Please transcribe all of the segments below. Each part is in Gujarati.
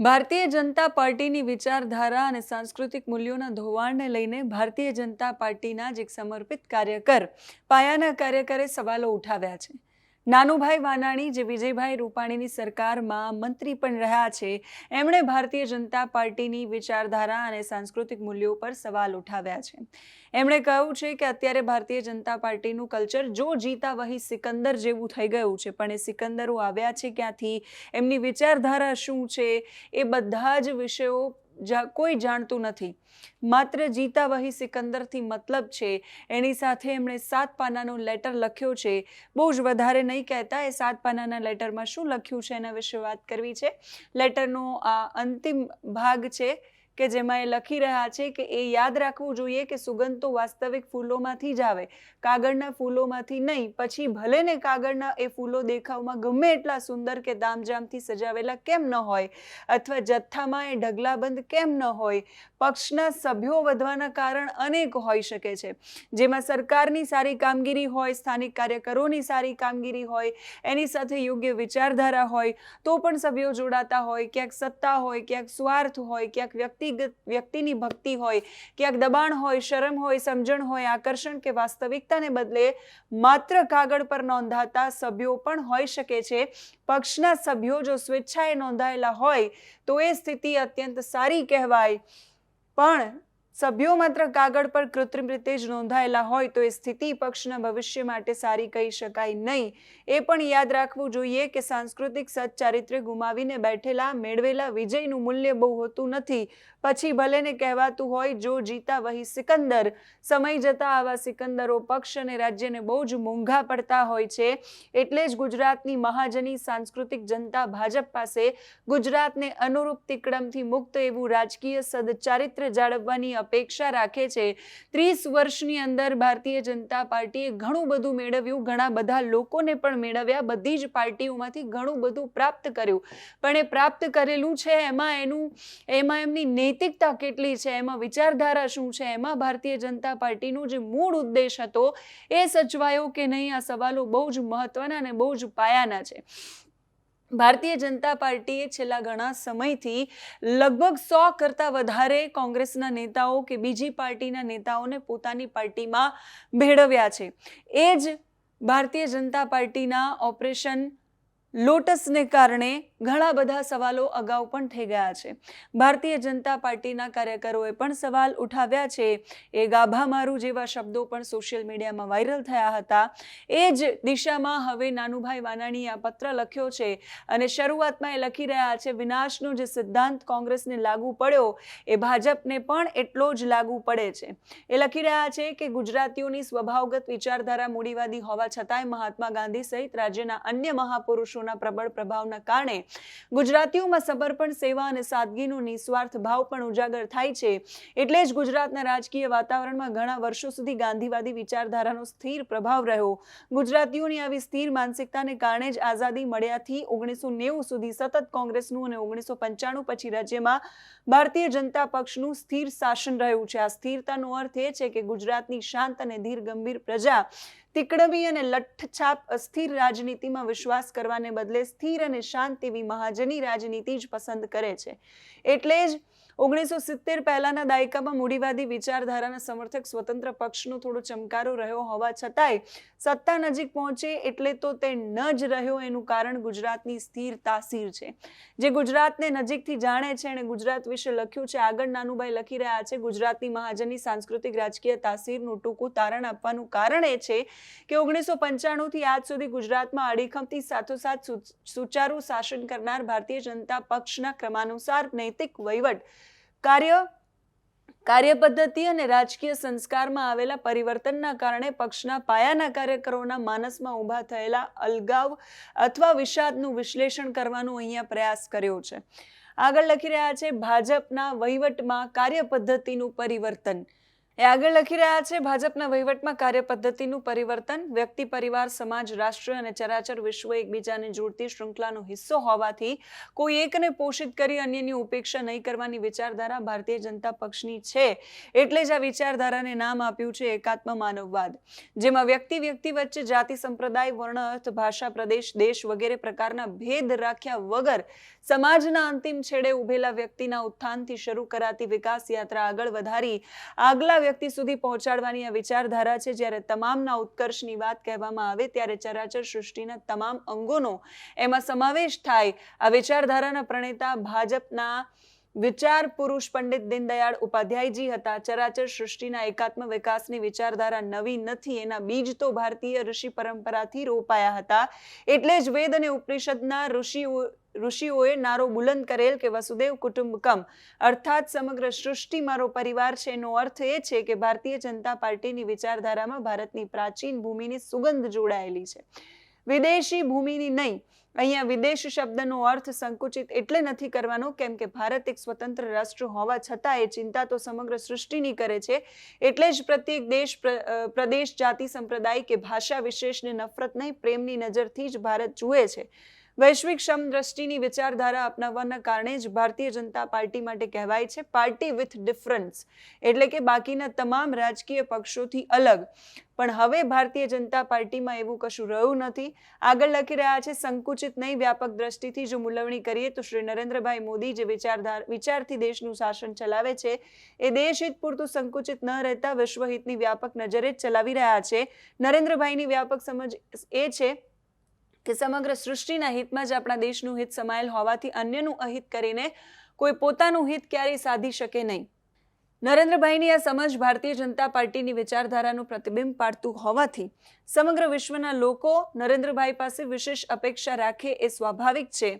ભારતીય જનતા પાર્ટીની વિચારધારા અને સાંસ્કૃતિક મૂલ્યોના ધોવાણને લઈને ભારતીય જનતા પાર્ટીના જ એક સમર્પિત કાર્યકર પાયાના કાર્યકરે સવાલો ઉઠાવ્યા છે. નાનુભાઈ વાનાણી જે વિજયભાઈ રૂપાણીની સરકારમાં મંત્રી પણ રહ્યા છે, એમણે ભારતીય જનતા પાર્ટીની વિચારધારા અને સાંસ્કૃતિક મૂલ્યો પર સવાલ ઉઠાવ્યા છે. એમણે કહ્યું છે કે અત્યારે ભારતીય જનતા પાર્ટીનું કલ્ચર જો જીતા વહી સિકંદર જેવું થઈ ગયું છે, પણ એ સિકંદરો આવ્યા છે ક્યાંથી? એમની વિચારધારા શું છે? એ બધા જ વિષયો કોઈ જાણતું નથી. માત્ર જીતા વહી સિકંદરથી મતલબ છે, એની સાથે એમણે સાત પાનાનો લેટર લખ્યો છે. બહુ જ વધારે નહીં કહેતા, એ સાત પાનાના લેટરમાં શું લખ્યું છે એના વિશે વાત કરવી છે. લેટરનો આ અંતિમ ભાગ છે કે જેમાં એ લખી રહ્યા છે કે એ યાદ રાખવું જોઈએ કે સુગંધ તો વાસ્તવિક ફૂલોમાંથી જ આવે. કાગળના ફૂલોમાંથી નહીં, પછી ભલે ને કાગળના એ ફૂલો દેખાવમાં ગમે એટલા સુંદર કે દામજામથી સજાવેલા કેમ ન હોય, અથવા જથ્થામાં એ ઢગલાબંધ કેમ ન હોય, પક્ષના સભ્યો વધવાના કારણ અનેક હોઈ શકે છે. જેમાં સરકારની સારી કામગીરી હોય, સ્થાનિક કાર્યકરોની સારી કામગીરી હોય, એની સાથે યોગ્ય વિચારધારા હોય, તો પણ સભ્યો જોડાતા હોય, ક્યાંક સત્તા હોય, ક્યાંક સ્વાર્થ હોય, ક્યાંક વ્યક્તિગત વ્યક્તિની ભક્તિ હોય, ક્યાંક દબાણ હોય, શરમ હોય, સમજણ હોય, આકર્ષણ કે વાસ્તવિકતાને બદલે માત્ર કાગળ પર નોંધાતા સભ્યો પણ હોઈ શકે છે. પક્ષના સભ્યો જો સ્વેચ્છાએ નોંધાયેલા હોય, તો એ સ્થિતિ અત્યંત સારી કહેવાય. પણ સભ્યો માત્ર કાગળ પર કૃત્રિમ રીતે જ નોંધાયેલા હોય તો એ સ્થિતિ પક્ષના ભવિષ્ય માટે સારી કહી શકાય નહીં. એ પણ યાદ રાખવું જોઈએ કે સાંસ્કૃતિક સચ્ચારિત્ર્ય ગુમાવીને બેઠેલા, મેળવેલા વિજયનું મૂલ્ય બહુ હોતું નથી. પછી ભલે ને કહેવાતું હોય, જો જીતા વહી સિકંદર. સમય જતાં આવા સિકંદરો પક્ષ અને રાજ્યને બહુ જ મોંઘા પડતા હોય છે. એટલે જ ગુજરાતની મહાજની સાંસ્કૃતિક જનતા ભાજપ પાસે ગુજરાતને અનુરૂપ તિકડમથી મુક્ત એવું રાજકીય સદચારિત્ર્ય જાળવવાની અપેક્ષા રાખે છે. ત્રીસ વર્ષની અંદર ભારતીય જનતા પાર્ટીએ ઘણું બધું મેળવ્યું. ઘણા બધા લોકોને પણ મેળવ્યા. બધી જ પાર્ટીઓમાંથી ઘણું બધું પ્રાપ્ત કર્યું. પણ એ પ્રાપ્ત કરેલું છે એમાં એનું, એમાં એમની નૈતિકતા કેટલી છે? એમાં વિચારધારા શું છે? એમાં ભારતીય જનતા પાર્ટીનો જે મૂળ ઉદ્દેશ હતો એ સચવાયો કે નહીં? આ સવાલો બહુ જ મહત્વના અને બહુ જ પાયાના છે. ભારતીય જનતા પાર્ટીએ છેલ્લા ઘણા સમયથી લગભગ સો કરતાં વધારે કોંગ્રેસના નેતાઓ કે બીજી પાર્ટીના નેતાઓને પોતાની પાર્ટીમાં ભેળવ્યા છે. એ જ ભારતીય જનતા પાર્ટીના ઓપરેશન લોટસને કારણે ઘણા બધા સવાલો અગાઉ પણ થઈ ગયા છે. ભારતીય જનતા પાર્ટીના કાર્યકરોએ પણ સવાલ ઉઠાવ્યા છે. એ ગાભા મારું જેવા શબ્દો પણ સોશિયલ મીડિયામાં વાયરલ થયા હતા. એ જ દિશામાં હવે નાનુભાઈ વાનાણીએ આ પત્ર લખ્યો છે અને શરૂઆતમાં એ લખી રહ્યા છે, વિનાશનો જે સિદ્ધાંત કોંગ્રેસને લાગુ પડ્યો, એ ભાજપને પણ એટલો જ લાગુ પડે છે. એ લખી રહ્યા છે કે ગુજરાતીઓની સ્વભાવગત વિચારધારા મૂડીવાદી હોવા છતાંય મહાત્મા ગાંધી સહિત રાજ્યના અન્ય મહાપુરુષોના પ્રબળ પ્રભાવના કારણે ગુજરાતીઓમાં સમર્પણ, સેવા અને સાદગીનો નિસ્વાર્થ ભાવ પણ ઉજાગર થાય છે. એટલે જ ગુજરાતના રાજકીય વાતાવરણમાં ઘણા વર્ષો સુધી ગાંધીવાદી વિચારધારાનો સ્થિર પ્રભાવ રહ્યો. ગુજરાતીઓની આવી સ્થિર માનસિકતાને કારણે જ આઝાદી મળ્યાથી ઓગણીસો નેવું સુધી સતત કોંગ્રેસનું અને ઓગણીસો પંચાણું પછી રાજ્યમાં ભારતીય જનતા પક્ષનું સ્થિર શાસન રહ્યું છે. આ સ્થિરતાનો અર્થ એ છે કે ગુજરાતની શાંત અને ધીર ગંભીર પ્રજા તિકડવી અને લઠ્ઠછાપ અસ્થિર રાજનીતિમાં વિશ્વાસ કરવાને બદલે સ્થિર અને શાંત એવી મહાજની રાજનીતિ જ પસંદ કરે છે. એટલે જ ઓગણીસો સિત્તેર પહેલાના દાયકામાં મૂડીવાદી વિચારધારાના સમર્થક સ્વતંત્ર પક્ષનો થોડો ચમકારો રહ્યો હોવા છતાંય સત્તા નજીક પહોંચે એટલે તો તે ન જ રહ્યો એનું કારણ ગુજરાતની સ્થિર તાસીર છે. જે ગુજરાતને નજીકથી જાણે છે અને ગુજરાત વિશે લખ્યું છે. આગળ નાનુભાઈ લખી રહ્યા છે, ગુજરાતની મહાજનની સાંસ્કૃતિક રાજકીય તાસીરનું ટૂંકું તારણ આપવાનું કારણ એ છે કે ઓગણીસો પંચાણુંથી આજ સુધી ગુજરાતમાં અડીખમથી સાથોસાથ સુચારુ શાસન કરનાર ભારતીય જનતા પક્ષના ક્રમાનુસાર નૈતિક વહીવટ કાર્ય કાર્ય પદ્ધતિ અને રાજકીય સંસ્કારમાં આવેલા પરિવર્તનના કારણે પક્ષના પાયાના કાર્યકરોના માનસમાં ઊભા થયેલા અલગાવ અથવા વિષાદનું વિશ્લેષણ કરવાનો અહીંયા પ્રયાસ કર્યો છે. આગળ લખી રહ્યા છે, ભાજપના વહીવટમાં કાર્ય પદ્ધતિનું પરિવર્તન. એ આગળ લખી રહ્યા છે, ભાજપના વહીવટમાં કાર્યપદ્ધતિનું પરિવર્તન, વ્યક્તિ, પરિવાર, સમાજ, રાષ્ટ્ર અને ચરાચર વિશ્વ એકબીજાને જોડતી શૃંખલાનો હિસ્સો હોવાથી કોઈ એકને પોષિત કરી અન્યની ઉપેક્ષા નહીં કરવાની વિચારધારા ભારતીય જનતા પક્ષની છે, એટલે જ આ વિચારધારાને નામ આપ્યું છે એકાત્મ માનવવાદ, જેમાં વ્યક્તિ વ્યક્તિ વચ્ચે જાતિ, સંપ્રદાય, વર્ણ, અર્થ, ભાષા, પ્રદેશ, દેશ વગેરે પ્રકારના ભેદ રાખ્યા વગર સમાજના અંતિમ છેડે ઉભેલા વ્યક્તિના ઉત્થાનથી શરૂ કરાતી વિકાસ યાત્રા આગળ વધારી, આગલા વ્યક્તિ સુધી પહોંચાડવાની આ વિચારધારા છે, જ્યારે તમામના ઉત્કર્ષની વાત કહેવામાં આવે, ત્યારે ચરાચર સૃષ્ટિના તમામ અંગોનો એમાં સમાવેશ થાય. આ વિચારધારાના પ્રણેતા ભાજપના વિચાર પુરુષ પંડિત દીનદયાળ ઉપાધ્યાયજી હતા. ચરાચર સૃષ્ટિના એકાત્મ વિકાસની વિચારધારા નવી નથી, એના બીજ તો ભારતીય ઋષિ પરંપરાથી રોપાયા હતા. એટલે જ વેદ અને ઉપનિષદના ઋષિઓ ઋષિઓએ નારો બુલંદ કરેલ કે વસુદેવ કુટુંબકમ અર્થાત સમગ્ર સૃષ્ટિ મારો પરિવાર છે. એનો અર્થ એ છે કે ભારતીય જનતા પાર્ટીની વિચારધારામાં ભારતની પ્રાચીન ભૂમિની સુગંધ જોડાયેલી છે. વિદેશી ભૂમિની નહીં. અહીંયા વિદેશ શબ્દનો અર્થ સંકુચિત એટલે નથી કરવાનો, કેમ કે ભારત એક સ્વતંત્ર રાષ્ટ્ર હોવા છતાં એ ચિંતા તો સમગ્ર સૃષ્ટિની કરે છે. એટલે જ પ્રત્યેક દેશ પ્રદેશ, જાતિ, સંપ્રદાય કે ભાષા વિશેષને નફરત નહીં, પ્રેમની નજરથી જ ભારત જુએ છે. વૈશ્વિક સમદ્રષ્ટિની વિચારધારા અપનાવવાના કારણે જ ભારતીય જનતા પાર્ટી માટે કહેવાય છે પાર્ટી વિથ ડિફરન્સ. એટલે કે બાકીના તમામ રાજકીય પક્ષોથી અલગ. પણ હવે ભારતીય જનતા પાર્ટીમાં એવું કશું રહ્યું નથી. આગળ લખી રહ્યા છે, સંકુચિત નહીં વ્યાપક દ્રષ્ટિથી જો મૂલવણી કરીએ તો શ્રી નરેન્દ્રભાઈ મોદી જે વિચારધાર, વિચારથી દેશનું શાસન ચલાવે છે, એ દેશહિત પૂરતું સંકુચિત ન રહેતા વિશ્વહિતની વ્યાપક નજરે જ ચલાવી રહ્યા છે. નરેન્દ્રભાઈની વ્યાપક સમજ એ છે કે સમગ્ર સૃષ્ટિના હિતમાં જ આપણા દેશનું હિત સમાયેલ હોવાથી અન્યનું અહિત કરીને કોઈ પોતાનું હિત ક્યારેય સાધી શકે નહીં. નરેન્દ્રભાઈની આ સમજ ભારતીય જનતા પાર્ટીની વિચારધારાનું પ્રતિબિંબ પાડતું હોવાથી સમગ્ર વિશ્વના લોકો નરેન્દ્રભાઈ પાસે વિશેષ અપેક્ષા રાખે એ સ્વાભાવિક છે.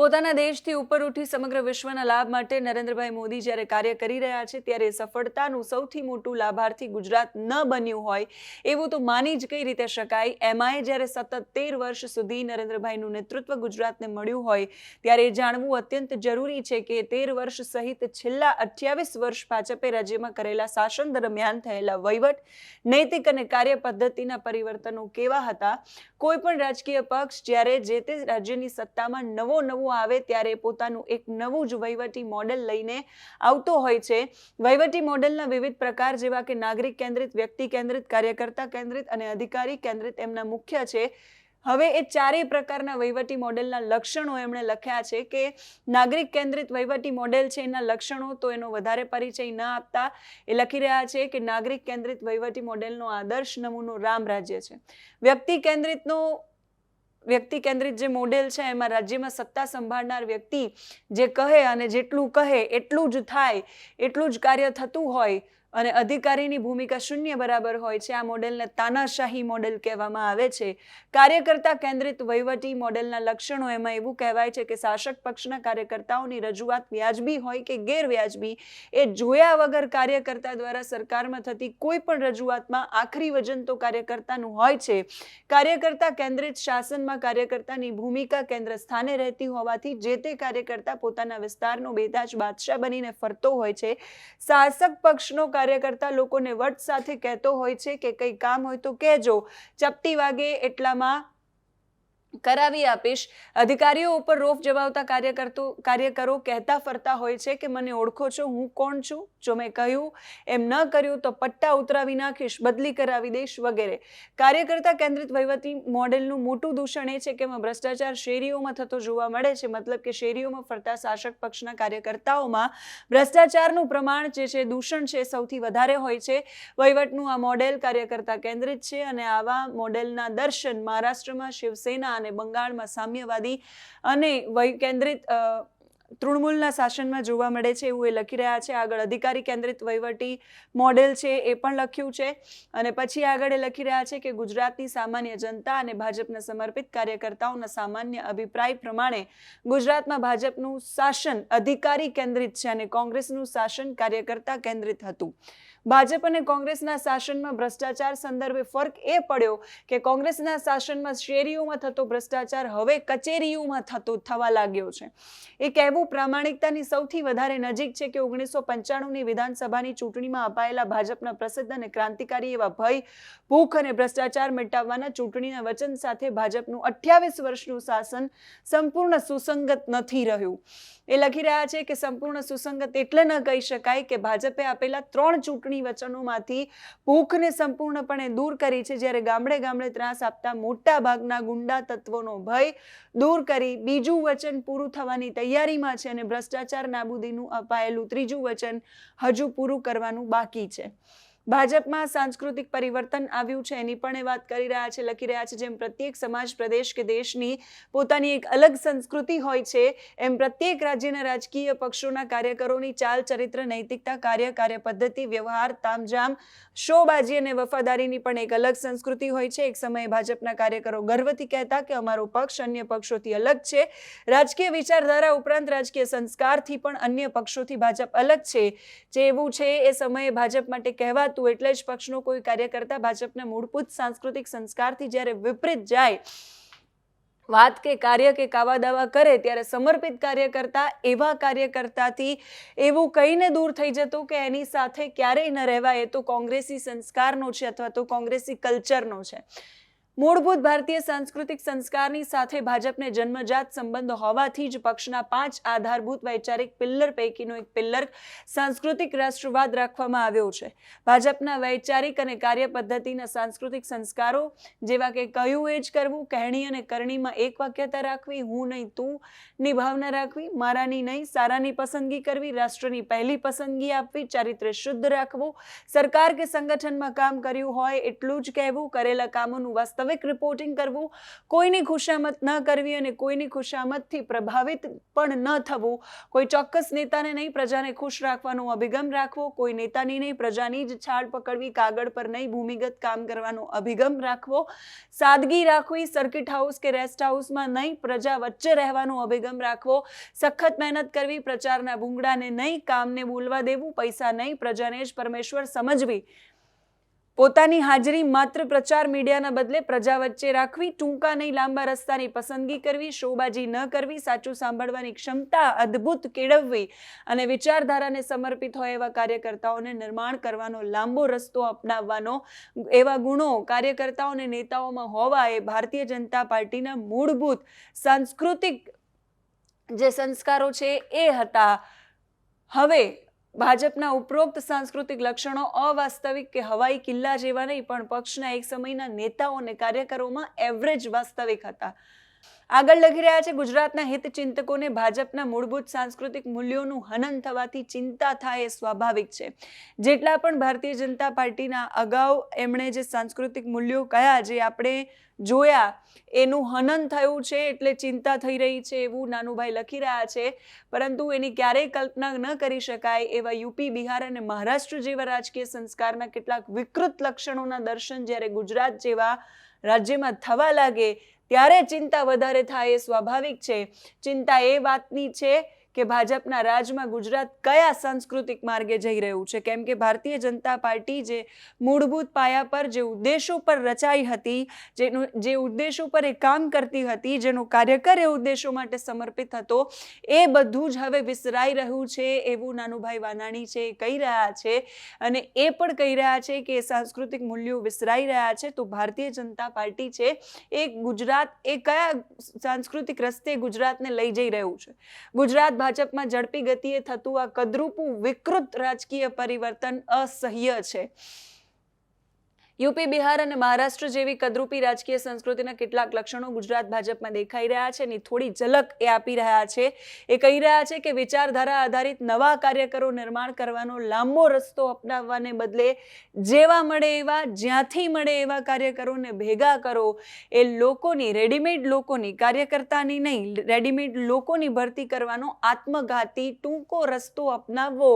પોતાના દેશથી ઉપર ઉઠી સમગ્ર વિશ્વના લાભ માટે નરેન્દ્રભાઈ મોદી જ્યારે કાર્ય કરી રહ્યા છે, ત્યારે સફળતાનું સૌથી મોટું લાભાર્થી ગુજરાત ન બન્યું હોય, એવું તો માની જ કઈ રીતે શકાય? એમાંય જ્યારે સતત તેર વર્ષ સુધી નરેન્દ્રભાઈનું નેતૃત્વ ગુજરાતને મળ્યું હોય, ત્યારે જાણવું અત્યંત જરૂરી છે કે તેર વર્ષ સહિત છેલ્લા અઠ્યાવીસ વર્ષ ભાજપે રાજ્યમાં કરેલા શાસન દરમિયાન થયેલા વહીવટ, નૈતિક અને કાર્ય પદ્ધતિના પરિવર્તનો કેવા હતા? કોઈ પણ રાજકીય પક્ષ જ્યારે જે તે રાજ્યની સત્તામાં નવો નવો આવે ત્યારે પોતાનું એક નવું જ વહીવટી મોડેલ લઈને આવતો હોય છે. વહીવટી મોડેલના વિવિધ પ્રકાર જેવા કે નાગરિક કેન્દ્રિત, વ્યક્તિ કેન્દ્રિત, કાર્યકર્તા કેન્દ્રિત અને અધિકારી કેન્દ્રિત એમના મુખ્ય છે. હવે એ ચારેય પ્રકારના વહીવટી મોડેલના લક્ષણો એમણે લખ્યા છે કે નાગરિક કેન્દ્રિત વહીવટી મોડેલ છે એના લક્ષણો તો એનો વધારે પરિચય ન આપતા. એ લખી રહ્યા છે કે નાગરિક કેન્દ્રિત વહીવટી મોડેલનો આદર્શ નમૂનો રામ રાજ્ય છે. વ્યક્તિ કેન્દ્રિતનો વ્યક્તિ કેન્દ્રિત જે મોડેલ છે, એમાં રાજ્યમાં સત્તા સંભાળનાર વ્યક્તિ જે કહે અને જેટલું કહે એટલું જ થાય, એટલું જ કાર્ય થતું હોય અને અધિકારીની ભૂમિકા શૂન્ય બરાબર હોય છે. આ મોડેલને તાનાશાહી મોડેલ કહેવામાં આવે છે. કાર્યકર્તા કેન્દ્રિત વહીવટી મોડેલના લક્ષણો એમાં એવું કહેવાય છે કે શાસક પક્ષના કાર્યકર્તાઓની રજૂઆત વ્યાજબી હોય કે ગેરવ્યાજબી એ જોયા વગર કાર્યકર્તા દ્વારા સરકારમાં થતી કોઈ પણ રજૂઆતમાં આખરી વજન તો કાર્યકર્તાનું હોય છે. કાર્યકર્તા કેન્દ્રિત શાસનમાં કાર્યકર્તાની ભૂમિકા કેન્દ્ર સ્થાને રહેતી હોવાથી જે તે કાર્યકર્તા પોતાના વિસ્તારનો બેતાજ બાદશાહ બનીને ફરતો હોય છે. શાસક પક્ષનો કાર્યકર્તા લોકોને વટ સાથે કહેતો હોય છે કે કંઈ કામ હોય તો કહેજો. ચપટી વાગે એટલામાં કરાવી આપીશ. અધિકારીઓ ઉપર રોફ જમાવતા કાર્યકર્તો, કાર્યકરો કહેતા ફરતા હોય છે કે મને ઓળખો છો, હું કોણ છું? જો મેં કહ્યું, એમ ન કર્યું તો પટ્ટા ઉતરાવી નાખીશ, બદલી કરાવી દઈશ વગેરે. કાર્યકર્તા કેન્દ્રિત વહીવટી મોડેલનું મોટું દૂષણ એ છે કે એમાં ભ્રષ્ટાચાર શેરીઓમાં થતો જોવા મળે છે. મતલબ કે શેરીઓમાં ફરતા શાસક પક્ષના કાર્યકર્તાઓમાં ભ્રષ્ટાચારનું પ્રમાણ જે છે, દૂષણ છે, સૌથી વધારે હોય છે. વહીવટનું આ મોડેલ કાર્યકર્તા કેન્દ્રિત છે અને આવા મોડેલના દર્શન મહારાષ્ટ્રમાં શિવસેના અને બંગાળમાં સામ્યવાદી અને કેન્દ્રિત તૃણમૂલના શાસનમાં જોવા મળે છે એવું એ લખી રહ્યા છે. આગળ અધિકારી કેન્દ્રિત વહીવટી મોડેલ છે એ પણ લખ્યું છે. અને પછી આગળ એ લખી રહ્યા છે કે ગુજરાતની સામાન્ય જનતા અને ભાજપને સમર્પિત કાર્યકર્તાઓના સામાન્ય અભિપ્રાય પ્રમાણે ગુજરાતમાં ભાજપનું શાસન અધિકારી કેન્દ્રિત છે અને કોંગ્રેસનું શાસન કાર્યકર્તા કેન્દ્રિત હતું. ભાજપ અને કોંગ્રેસના શાસનમાં ભ્રષ્ટાચાર સંદર્ભે ફરક એ પડ્યો કે કોંગ્રેસના શાસનમાં શેરીઓમાં થતો ભ્રષ્ટાચાર હવે કચેરીઓમાં થતો થવા લાગ્યો છે. એ કહેવું પ્રામાણિકતાની સૌથી વધારે નજીક છે કે ઓગણીસો પંચાણુંની વિધાનસભાની ચૂંટણીમાં અપાયેલા ભાજપના પ્રસિદ્ધ અને ક્રાંતિકારી એવા ભય, ભૂખ અને ભ્રષ્ટાચાર મિટાવવાના ચૂંટણીના વચન સાથે ભાજપનું અઠ્યાવીસ વર્ષનું શાસન સંપૂર્ણ સુસંગત નથી રહ્યું. એ લખી રહ્યા છે કે સંપૂર્ણ સુસંગત એટલે ન કહી શકાય કે ભાજપે આપેલા ત્રણ ચૂંટણી વચનોમાંથી ભૂખને સંપૂર્ણપણે દૂર કરી છે. જ્યારે ગામડે ગામડે ત્રાસ આપતા મોટા ભાગના ગુંડા તત્વોનો ભય દૂર કરી બીજું વચન પૂરું થવાની તૈયારીમાં છે અને ભ્રષ્ટાચાર નાબૂદીનું અપાયેલું ત્રીજું વચન હજુ પૂરું કરવાનું બાકી છે. ભાજપમાં સાંસ્કૃતિક પરિવર્તન આવ્યું છે, એની પણ એ વાત કરી રહ્યા છે, લખી રહ્યા છે, જેમ પ્રત્યેક સમાજ, પ્રદેશ કે દેશની પોતાની એક અલગ સંસ્કૃતિ હોય છે, એમ પ્રત્યેક રાજ્યના રાજકીય પક્ષોના કાર્યકરોની ચાલ ચરિત્ર, નૈતિકતા કાર્ય કાર્ય પદ્ધતિ, વ્યવહાર, તામઝામ, શોબાજી અને વફાદારીની પણ એક અલગ સંસ્કૃતિ હોય છે. એક સમયે ભાજપના કાર્યકરો ગર્વથી કહેતા કે અમારો પક્ષ અન્ય પક્ષોથી અલગ છે. રાજકીય વિચારધારા ઉપરાંત રાજકીય સંસ્કારથી પણ અન્ય પક્ષોથી ભાજપ અલગ છે. જે એવું છે, એ સમયે ભાજપ માટે કહેવાતું એટલે જ પક્ષનો કોઈ કાર્યકર્તા ભાજપના મૂળભૂત સાંસ્કૃતિક સંસ્કારથી જ્યારે વિપરીત જાય, વાત કે કાર્ય કે કાવા દાવા કરે ત્યારે સમર્પિત કાર્યકર્તા એવા કાર્યકર્તાથી એવું કહીને દૂર થઈ જતું કે એની સાથે ક્યારેય ન રહેવાય. એ તો કોંગ્રેસી સંસ્કારનો છે અથવા તો કોંગ્રેસી કલ્ચરનો છે. મૂળભૂત ભારતીય સાંસ્કૃતિક સંસ્કારની સાથે ભાજપને જન્મજાત સંબંધ હોવાથી જ પક્ષના પાંચ આધારભૂત વૈચારિક પિલ્લર પૈકીનો એક પિલ્લર સાંસ્કૃતિક રાષ્ટ્રવાદ રાખવામાં આવ્યો છે. ભાજપના વૈચારિક અને કાર્ય પદ્ધતિના સાંસ્કૃતિક સંસ્કારો, જેવા કે કયું એ જ કરવું, કહેણી અને કરણીમાં એક વાક્યતા રાખવી, હું નહીં, તું ની ભાવના રાખવી, મારાની નહીં, સારાની પસંદગી કરવી, રાષ્ટ્રની પહેલી પસંદગી આપવી, ચારિત્ર્ય શુદ્ધ રાખવું, સરકાર કે સંગઠનમાં કામ કર્યું હોય એટલું જ કહેવું, કરેલા કામોનું વાસ્તવિક રિપોર્ટિંગ કરવું, કોઈની ખુશામત ન કરવી અને કોઈની ખુશામતથી પ્રભાવિત પણ ન થવું. કોઈ ચોક્કસ નેતાને નહીં, પ્રજાને ખુશ રાખવાનો અભિગમ રાખવો. કોઈ નેતાની નહીં, પ્રજાની જ છાળ પકડવી, કાગળ પર નહીં, ભૂમિગત કામ કરવાનો અભિગમ રાખવો. સાદગી રાખવી સર્કિટ હાઉસ કે રેસ્ટ હાઉસમાં નહીં, પ્રજા વચ્ચે રહેવાનો અભિગમ રાખવો. સખત મહેનત કરવી, પ્રચારના ભૂંગળાને નહીં, કામને બોલવા દેવું, પૈસા નહીં, પ્રજાને જ પરમેશ્વર સમજવી. પોતાની હાજરી માત્ર પ્રચાર મીડિયાના બદલે પ્રજા વચ્ચે રાખવી, ટૂંકા નહીં, લાંબા રસ્તાની પસંદગી કરવી, શોબાજી ન કરવી, સાચું સાંભળવાની ક્ષમતા અદ્ભુત કેળવવી અને વિચારધારાને સમર્પિત હોય એવા કાર્યકર્તાઓને નિર્માણ કરવાનો લાંબો રસ્તો અપનાવવાનો, એવા ગુણો કાર્યકર્તાઓ અને નેતાઓમાં હોવા એ ભારતીય જનતા પાર્ટીના મૂળભૂત સાંસ્કૃતિક જે સંસ્કારો છે એ હતા. હવે ભાજપના ઉપરોક્ત સાંસ્કૃતિક લક્ષણો અવાસ્તવિક કે હવાઈ કિલ્લા જેવા નહીં, પણ પક્ષના એક સમયના નેતાઓ અને કાર્યકરોમાં એવરેજ વાસ્તવિક હતા. આગળ લખી રહ્યા છે, ગુજરાતના હિતચિંતકોને ભાજપના મૂળભૂત સાંસ્કૃતિક મૂલ્યોનું હનન થવાથી ચિંતા થાય એ સ્વાભાવિક છે. જેટલા પણ ભારતીય જનતા પાર્ટીના અગાઉ એમણે જે સાંસ્કૃતિક મૂલ્યો કયા, જે આપણે જોયા, એનું હનન થયું છે, એટલે ચિંતા થઈ રહી છે એવું નાનુભાઈ લખી રહ્યા છે. પરંતુ એની ક્યારેય કલ્પના ન કરી શકાય એવા યુપી, બિહાર અને મહારાષ્ટ્ર જેવા રાજકીય સંસ્કારના કેટલાક વિકૃત લક્ષણોના દર્શન જ્યારે ગુજરાત જેવા રાજ્યમાં થવા લાગે, ત્યારે ચિંતા વધારે થાય એ સ્વાભાવિક છે. ચિંતા એ વાતની છે કે ભાજપના રાજમાં ગુજરાત કયા સાંસ્કૃતિક માર્ગે જઈ રહ્યું છે? કેમ કે ભારતીય જનતા પાર્ટી જે મૂળભૂત પાયા પર, જે ઉદ્દેશો પર રચાઈ હતી, જેનું, જે ઉદ્દેશો પર એ કામ કરતી હતી, જેનો કાર્યકર એ ઉદ્દેશો માટે સમર્પિત હતો, એ બધું જ હવે વિસરાઈ રહ્યું છે એવું નાનુભાઈ વાનાણી છે એ કહી રહ્યા છે. અને એ પણ કહી રહ્યા છે કે સાંસ્કૃતિક મૂલ્યો વિસરાઈ રહ્યા છે. તો ભારતીય જનતા પાર્ટી છે એ ગુજરાત, એ કયા સાંસ્કૃતિક રસ્તે ગુજરાતને લઈ જઈ રહ્યું છે? ગુજરાત ભાજપમાં ઝડપી ગતિએ થતું આ કદરૂપું વિકૃત રાજકીય પરિવર્તન અસહ્ય છે. યુપી, બિહાર અને મહારાષ્ટ્ર જેવી કદરૂપી રાજકીય સંસ્કૃતિના કેટલાક લક્ષણો ગુજરાત ભાજપમાં દેખાઈ રહ્યા છે એની થોડી ઝલક એ આપી રહ્યા છે. એ કહી રહ્યા છે કે વિચારધારા આધારિત નવા કાર્યકરો નિર્માણ કરવાનો લાંબો રસ્તો અપનાવવાને બદલે જેવા મળે એવા, જ્યાંથી મળે એવા કાર્યકરોને ભેગા કરો. એ લોકોની, રેડીમેડ લોકોની, કાર્યકર્તાની નહીં, રેડીમેડ લોકોની ભરતી કરવાનો આત્મઘાતી ટૂંકો રસ્તો અપનાવવો.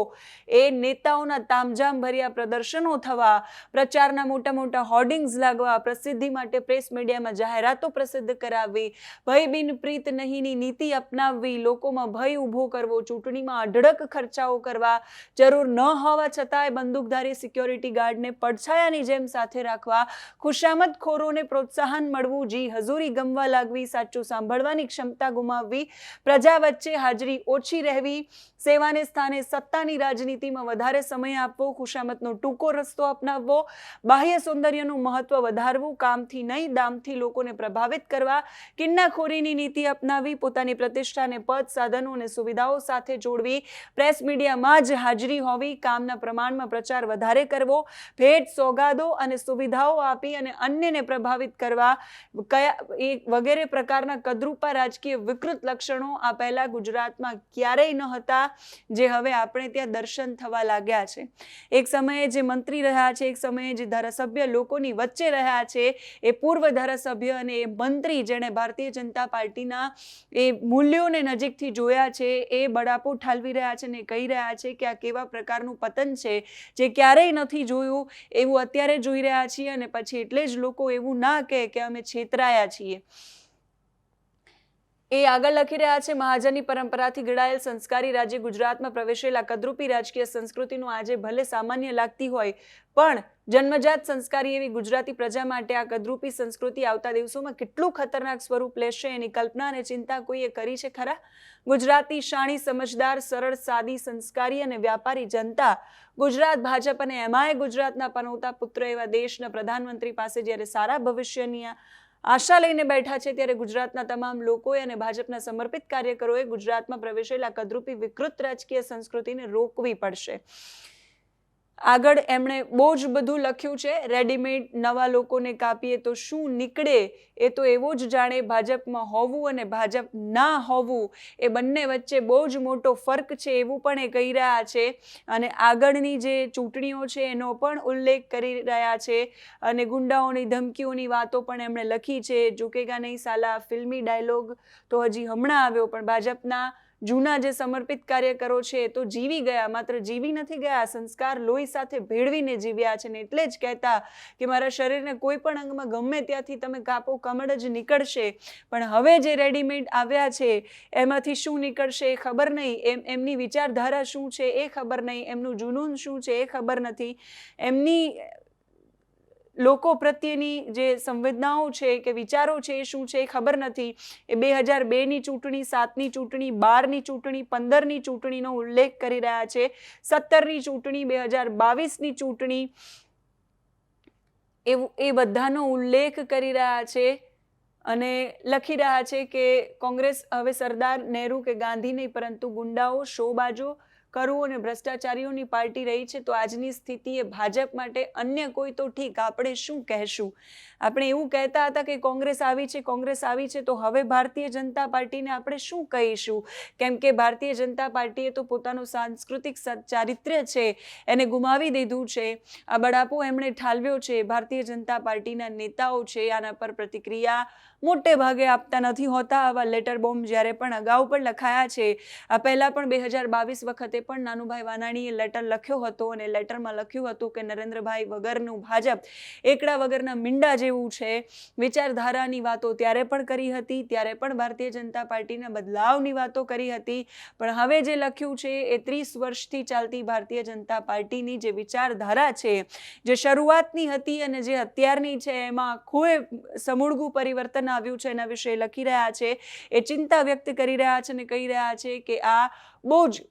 એ નેતાઓના તામઝામ ભર્યા પ્રદર્શનો થવા, પ્રચારના મોટા મોટા હોર્ડિંગ્સ લાગવા, પ્રસિદ્ધિ માટે પ્રેસ મીડિયામાં જાહેરાતો પ્રસિદ્ધ કરાવવી, ભય બિન પ્રીત નહીંની નીતિ અપનાવવી, લોકોમાં ભય ઊભો કરવો, ચૂંટણીમાં અઢળક ખર્ચાઓ કરવા, જરૂર ન હોવા છતાંય બંદૂકધારી સિક્યોરિટી ગાર્ડને પડછાયાની જેમ સાથે રાખવા, ખુશામતખોરોને પ્રોત્સાહન મળવું, જી હજુરી ગમવા લાગવી, સાચું સાંભળવાની ક્ષમતા ગુમાવવી, પ્રજા વચ્ચે હાજરી ઓછી રહેવી, સેવાને સ્થાને સત્તાની રાજનીતિમાં વધારે સમય આપવો, ખુશામતનો ટૂંકો રસ્તો અપનાવવો, બાહ્ય સૌંદર્યનું મહત્વ વધારવું, કામથી નહીં, દામથી લોકોને પ્રભાવિત કરવા, કિન્નાખોરીની નીતિ અપનાવી પોતાની પ્રતિષ્ઠાને પદ, સાધનો અને સુવિધાઓ સાથે જોડવી, પ્રેસ મીડિયામાં જ હાજરી હોવી, કામના પ્રમાણમાં પ્રચાર વધારે કરવો, ભેટ, સોગાદો અને સુવિધાઓ આપી અને અન્યને પ્રભાવિત કરવા, કયા, એ વગેરે પ્રકારના કદરૂપા રાજકીય વિકૃત લક્ષણો આ પહેલા ગુજરાતમાં ક્યારેય ન હતા, જે હવે આપણે ત્યાં દર્શન થવા લાગ્યા છે. એક સમયે જે મંત્રી રહ્યા છે, એક સમયે જે ધારાસભ્ય લોકોની વચ્ચે રહ્યા છે. એ પૂર્વ ધારાસભ્ય અને એ મંત્રી જેણે ભારતીય જનતા પાર્ટીના એ મૂલ્યોને નજીકથી જોયા છે, એ બળાપો ઠાલવી રહ્યા છે ને કહી રહ્યા છે કે આ કેવા પ્રકારનું પતન છે જે ક્યારેય નથી જોયું, એવું અત્યારે જોઈ રહ્યા છીએ અને પછી એટલે જ લોકો એવું ના કહે કે અમે છેતરાયા છીએ. એ આગળ લખી રહ્યા છે, મહાજનની પરંપરાથી ઘડાયેલ સંસ્કારી રાજ્ય ગુજરાતમાં પ્રવેશેલા કદરૂપી રાજકીય સંસ્કૃતિનું આજે ભલે સામાન્ય લાગતી હોય, પણ જન્મજાત સંસ્કારી એવી ગુજરાતી પ્રજા માટે આ કદરૂપી સંસ્કૃતિ આવતા દિવસોમાં કેટલું ખતરનાક સ્વરૂપ લેશે એની કલ્પના અને ચિંતા કોઈએ કરી છે ખરા? ગુજરાતી શાણી, સમજદાર, સરળ, સાદી, સંસ્કારી અને વ્યાપારી જનતા ગુજરાત ભાજપ અને એમાંય ગુજરાતના પનોતા પુત્ર એવા દેશના પ્રધાનમંત્રી પાસે જ્યારે સારા ભવિષ્યની આ આશા લઈને બેઠા છે ત્યારે ગુજરાતના તમામ લોકોએ અને ભાજપના સમર્પિત કાર્યકરોએ ગુજરાતમાં પ્રવેશેલા કદરૂપી વિકૃત રાજકીય સંસ્કૃતિને રોકવી પડશે. આગળ એમણે બહુ જ બધું લખ્યું છે રેડીમેડ નવા લોકોને કાપીએ તો શું નીકળે એ તો એવો જ જાણે ભાજપમાં હોવું અને ભાજપ ના હોવું, એ બંને વચ્ચે બહુ જ મોટો ફર્ક છે એવું પણ એ કહી રહ્યા છે. અને આગળની જે ચૂંટણીઓ છે એનો પણ ઉલ્લેખ કરી રહ્યા છે અને ગુંડાઓની ધમકીઓની વાતો પણ એમણે લખી છે. ઝુકેગા નહીં સાલા, ફિલ્મી ડાયલોગ તો હજી હમણાં આવ્યો પણ ભાજપના જૂના જે સમર્પિત કાર્યકરો છે એ તો જીવી ગયા, માત્ર જીવી નથી ગયા સંસ્કાર લોહી સાથે ભેળવીને જીવ્યા છે ને એટલે જ કહેતા કે મારા શરીરને કોઈ પણ અંગમાં ગમે ત્યાંથી તમે કાપો, કમળ જ નીકળશે. પણ હવે જે રેડીમેડ આવ્યા છે, એમાંથી શું નીકળશે એ ખબર નહીં. એમ, એમની વિચારધારા શું છે એ ખબર નહીં. એમનું જુનૂન શું છે એ ખબર નથી. એમની લોકો પ્રત્યેની જે સંવેદનાઓ છે કે વિચારો છે એ શું છે એ ખબર નથી. એ બે હજાર બેની ચૂંટણી સાતની ચૂંટણી બારની ચૂંટણી પંદરની ચૂંટણીનો ઉલ્લેખ કરી રહ્યા છે. સત્તરની ચૂંટણી, બે હજાર બાવીસની ચૂંટણી એવું એ બધાનો ઉલ્લેખ કરી રહ્યા છે અને લખી રહ્યા છે કે કોંગ્રેસ હવે સરદાર નહેરુ કે ગાંધી નહીં, પરંતુ ગુંડાઓ, શોબાજો કરવું અને ભ્રષ્ટાચારીઓની પાર્ટી રહી છે, તો આજની સ્થિતિ એ ભાજપ માટે અન્ય કોઈ તો ઠીક. આપણે શું કહેશું? આપણે એવું કહેતા હતા કે કોંગ્રેસ આવી છે, કોંગ્રેસ આવી છે, તો હવે ભારતીય જનતા પાર્ટીને આપણે શું કહીશું? કેમ કે ભારતીય જનતા પાર્ટીએ તો પોતાનું સાંસ્કૃતિક ચારિત્ર્ય છે, એને ગુમાવી દીધું છે. આ બળાપો એમણે ઠાલવ્યો છે. ભારતીય જનતા પાર્ટીના નેતાઓ છે, આના પર પ્રતિક્રિયા મોટે ભાગે આપતા નથી હોતા. આવા લેટર બોમ્બ જ્યારે પણ અગાઉ પણ લખાયા છે, આ પહેલાં પણ બે હજાર બાવીસ વખતે પણ નાનુભાઈ વાનાણીએ લેટર લખ્યો હતો અને લેટરમાં લખ્યું હતું કે નરેન્દ્રભાઈ વગરનું ભાજપ એકડા વગરના મીંડા જેવું છે. વિચારધારાની વાતો ત્યારે પણ કરી હતી, ત્યારે પણ ભારતીય જનતા પાર્ટીના બદલાવની વાતો કરી હતી. પણ હવે જે લખ્યું છે એ ત્રીસ વર્ષથી ચાલતી ભારતીય જનતા પાર્ટીની જે વિચારધારા છે, જે શરૂઆતની હતી અને જે અત્યારની છે, એમાં આખું સમૂળગું પરિવર્તન આવ્યું છે, એના વિશે લખી રહ્યા છે, એ ચિંતા વ્યક્ત કરી રહ્યા છે અને કહી રહ્યા છે કે આ બહુ જ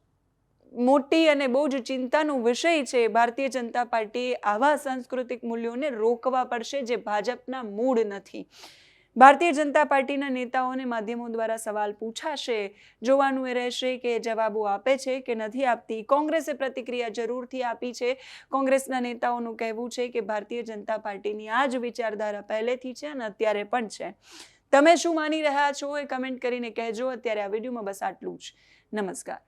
મોટી અને બહુ જ ચિંતાનો વિષય છે. ભારતીય જનતા પાર્ટીએ આવા સાંસ્કૃતિક મૂલ્યોને રોકવા પડશે જે ભાજપના મૂળ નથી. ભારતીય જનતા પાર્ટીના નેતાઓને માધ્યમો દ્વારા સવાલ પૂછાશે. જોવાનું એ રહેશે કે જવાબો આપે છે કે નથી આપતી. કોંગ્રેસે પ્રતિક્રિયા જરૂરથી આપી છે. કોંગ્રેસના નેતાઓનું કહેવું છે કે ભારતીય જનતા પાર્ટીની આ જ વિચારધારા પહેલેથી છે અને અત્યારે પણ છે. તમે શું માની રહ્યા છો એ કમેન્ટ કરીને કહેજો. અત્યારે આ વિડીયોમાં બસ આટલું જ. નમસ્કાર.